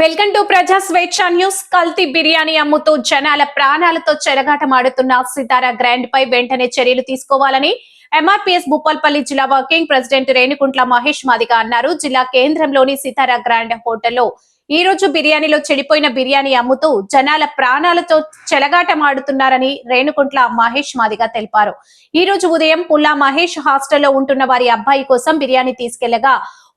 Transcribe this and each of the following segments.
Welcome to ప్రజా స్వేచ్ఛ news. కల్తీ బిర్యానీ అమ్ముతూ జనాల ప్రాణాలతో చెలగాటమాడుతున్న సితారా గ్రాండ్ పై వెంటనే చర్యలు తీసుకోవాలని ఎంఆర్పీఎస్ భూపాల్పల్లి జిల్లా వర్కింగ్ ప్రెసిడెంట్ రేణుకుంట్ల మహేష్ మాదిగా అన్నారు. జిల్లా కేంద్రంలోని సితారా గ్రాండ్ హోటల్లో ఈ రోజు బిర్యానీలో చెడిపోయిన బిర్యానీ అమ్ముతూ జనాల ప్రాణాలతో చెలగాటమాడుతున్నారని రేణుకుంట్ల మహేష్ మాదిగ తెలిపారు. ఈ రోజు ఉదయం పుల్లా మహేష్ హాస్టల్లో ఉంటున్న వారి అబ్బాయి కోసం బిర్యానీ తీసుకెళ్ళగా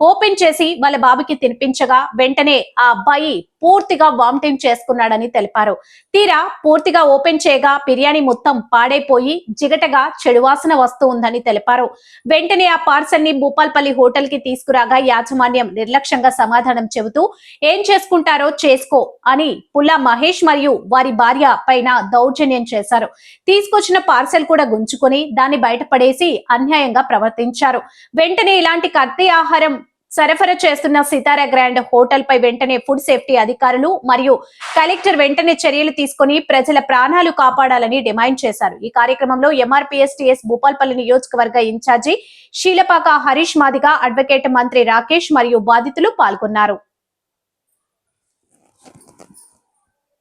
ఓపెన్ చేసి వాళ్ళ బాబుకి తినిపించగా వెంటనే ఆ అబ్బాయి పూర్తిగా వామిటింగ్ చేసుకున్నాడని తెలిపారు. తీరా పూర్తిగా ఓపెన్ చేయగా బిర్యానీ మొత్తం పాడైపోయి జిగటగా చెడువాసన వస్తూ ఉందని తెలిపారు. వెంటనే ఆ పార్సల్ని భూపాల్పల్లి హోటల్కి తీసుకురాగా యాజమాన్యం నిర్లక్ష్యంగా సమాధానం చెబుతూ ఏం చేసుకుంటారో చేసుకో అని పుల్ల మహేష్ మరియు వారి భార్య పైన దౌర్జన్యం చేశారు. తీసుకొచ్చిన పార్సెల్ కూడా గుంజుకొని దాన్ని బయటపడేసి అన్యాయంగా ప్రవర్తించారు. వెంటనే ఇలాంటి కత్తి ఆహారం సరఫరా చేస్తున్న సితారా గ్రాండ్ హోటల్ పై వెంటనే ఫుడ్ సేఫ్టీ అధికారులు మరియు కలెక్టర్ వెంటనే చర్యలు తీసుకుని ప్రజల ప్రాణాలు కాపాడాలని డిమాండ్ చేశారు. ఈ కార్యక్రమంలో ఎంఆర్పీఎస్టీఎస్ భూపాల్పల్లి నియోజకవర్గ in charge Seelapaka Harish Madiga advocate Manthri Rakesh మరియు బాధితులు పాల్గొన్నారు.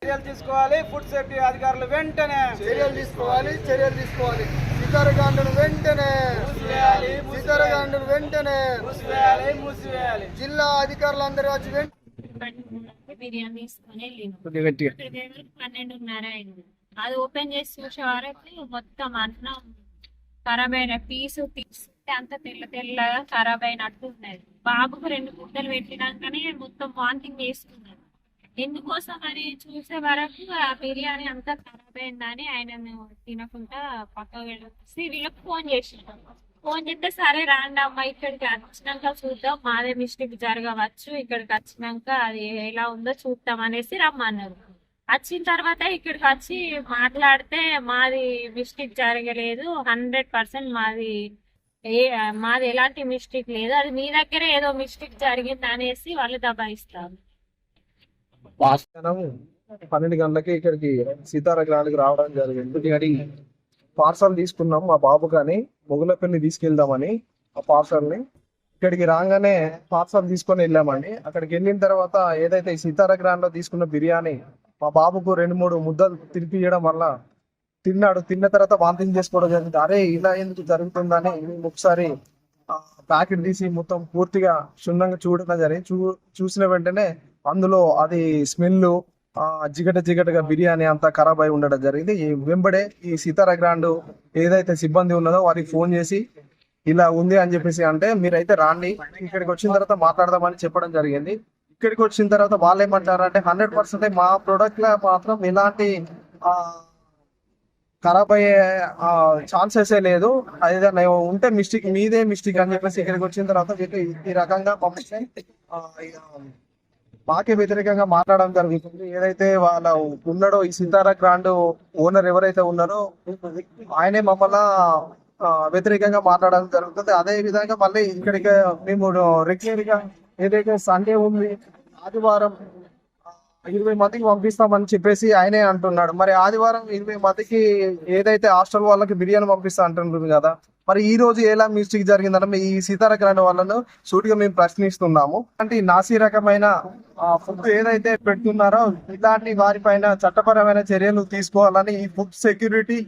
చర్యలు తీసుకోవాలి. ఫుడ్ సేఫ్టీ అధికారులు వెంటనే చర్యలు తీసుకోవాలి చర్యలు తీసుకోవాలి. సీతారకాండను వెంటనే సీతారకాండను వెంటనే మూసివేయాలి మూసివేయాలి. జిల్లా అధికారులందరూ వచ్చి వెంటనే బిర్యానీ పన్నెండున్నర అయింది. అది ఓపెన్ చేసి చూసే వరకు మొత్తం అన్నం ఖరాబ్ అయిన పీసు తీసుకుంటే అంత తెల్ల తెల్లగా ఖరాబ్ అయినట్టు ఉన్నది. బాబుకు రెండు గుడ్డలు పెట్టినాకనే మొత్తం వాంతింగ్ చేసుకున్నాడు ఎందుకోసం అని చూసే వరకు ఆ బిర్యానీ అంతా ఖరాబ్ అయిందని ఆయన తినకుండా పక్కకు వెళ్ళి వీళ్ళకి ఫోన్ చేసినాం ఫోన్ చేస్తే సరే రాండి అమ్మ ఇక్కడికి వచ్చినాక చూద్దాం. మాదే మిస్టేక్ జరగవచ్చు. ఇక్కడికి వచ్చినాక అది ఎలా ఉందో చూద్దాం అనేసి రమ్మన్నారు. వచ్చిన తర్వాత ఇక్కడికి వచ్చి మాట్లాడితే మాది మిస్టేక్ జరగలేదు. హండ్రెడ్ పర్సెంట్ మాది ఏ మాది ఎలాంటి మిస్టేక్ లేదు. అది మీ దగ్గర ఏదో మిస్టేక్ జరిగింది అనేసి వాళ్ళు దబాయిస్తారు. మధ్యాహ్నం పన్నెండు గంటలకి ఇక్కడికి సీతారా గ్రాండ్కి రావడం జరిగింది. అది పార్సల్ తీసుకున్నాం మా బాబు కానీ మొగులపల్లి తీసుకెళ్దామని ఆ పార్సల్ని ఇక్కడికి రాగానే పార్సల్ తీసుకొని వెళ్ళామండి. అక్కడికి వెళ్ళిన తర్వాత ఏదైతే సీతారా గ్రాండ్ తీసుకున్న బిర్యానీ మా బాబుకు రెండు మూడు ముద్దలు తినిపించడం వల్ల తిన్నాడు. తిన్న తర్వాత వాంతింగ్ చేసుకోవడం జరిగింది. అరే ఇలా ఎందుకు జరుగుతుందని మేము ఒకసారి ప్యాకెట్ తీసి మొత్తం పూర్తిగా క్షుణ్ణంగా చూడడం జరిగింది. చూ చూసిన వెంటనే అందులో అది స్మెల్ ఆ జిగట జిగటగా బిర్యానీ అంతా ఖరాబ్ అయి ఉండడం జరిగింది. ఈ వెంబడే ఈ సీతారా గ్రాండ్ ఏదైతే సిబ్బంది ఉన్నదో వారికి ఫోన్ చేసి ఇలా ఉంది అని చెప్పేసి అంటే మీరైతే రాండి ఇక్కడికి వచ్చిన తర్వాత మాట్లాడదామని చెప్పడం జరిగింది. ఇక్కడికి వచ్చిన తర్వాత వాళ్ళు ఏమంటారు అంటే హండ్రెడ్ పర్సెంట్ మా ప్రొడక్ట్లో మాత్రం ఎలాంటి ఆ ఖరాబ్ అయ్యే ఛాన్సెస్ లేదు. ఏదైనా ఉంటే మిస్టేక్ మీదే మిస్టేక్ అని చెప్పేసి ఇక్కడికి వచ్చిన తర్వాత ఈ- రకంగా పంపిస్తే మాకే వ్యతిరేకంగా మాట్లాడడం జరుగుతుంది. ఏదైతే వాళ్ళ ఉన్నాడో ఈ సితారా గ్రాండ్ ఓనర్ ఎవరైతే ఉన్నారో ఆయనే మమ్మల్ని వ్యతిరేకంగా మాట్లాడడం జరుగుతుంది. అదే విధంగా మళ్ళీ ఇక్కడికి మేము రెగ్యులర్గా ఏదైతే సండే ఉంది ఆదివారం ఇరవై మందికి పంపిస్తామని చెప్పేసి ఆయనే అంటున్నాడు. మరి ఆదివారం ఇరవై మందికి ఏదైతే హాస్టల్ వాళ్ళకి బిర్యానీ పంపిస్తా అంటున్నారు కదా మరి ఈ రోజు ఎలా మిస్టేక్ జరిగిందంటే ఈ సీతారా వాళ్ళను సూటిగా మేము ప్రశ్నిస్తున్నాము. అంటే ఈ నాసి రకమైన ఫుడ్ ఏదైతే పెడుతున్నారో ఇలాంటి వారిపైన చట్టపరమైన చర్యలు తీసుకోవాలని ఈ ఫుడ్ సెక్యూరిటీ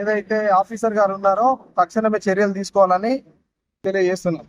ఏదైతే ఆఫీసర్ గారు ఉన్నారో తక్షణమే చర్యలు తీసుకోవాలని తెలియజేస్తున్నాం.